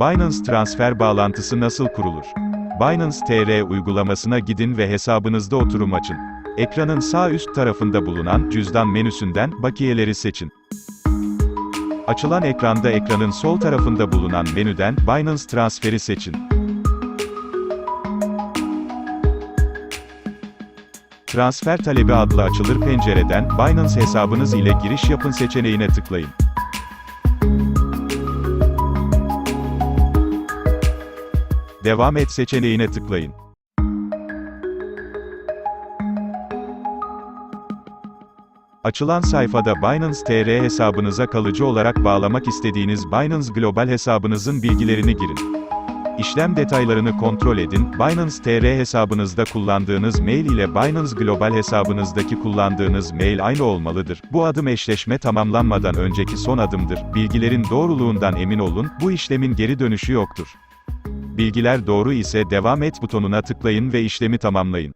Binance transfer bağlantısı nasıl kurulur? Binance TR uygulamasına gidin ve hesabınızda oturum açın. Ekranın sağ üst tarafında bulunan cüzdan menüsünden bakiyeleri seçin. Açılan ekranda ekranın sol tarafında bulunan menüden Binance transferi seçin. Transfer talebi adlı açılır pencereden Binance hesabınız ile giriş yapın seçeneğine tıklayın. Devam et seçeneğine tıklayın. Açılan sayfada Binance TR hesabınıza kalıcı olarak bağlamak istediğiniz Binance Global hesabınızın bilgilerini girin. İşlem detaylarını kontrol edin. Binance TR hesabınızda kullandığınız mail ile Binance Global hesabınızdaki kullandığınız mail aynı olmalıdır. Bu adım eşleşme tamamlanmadan önceki son adımdır. Bilgilerin doğruluğundan emin olun, bu işlemin geri dönüşü yoktur. Bilgiler doğru ise devam et butonuna tıklayın ve işlemi tamamlayın.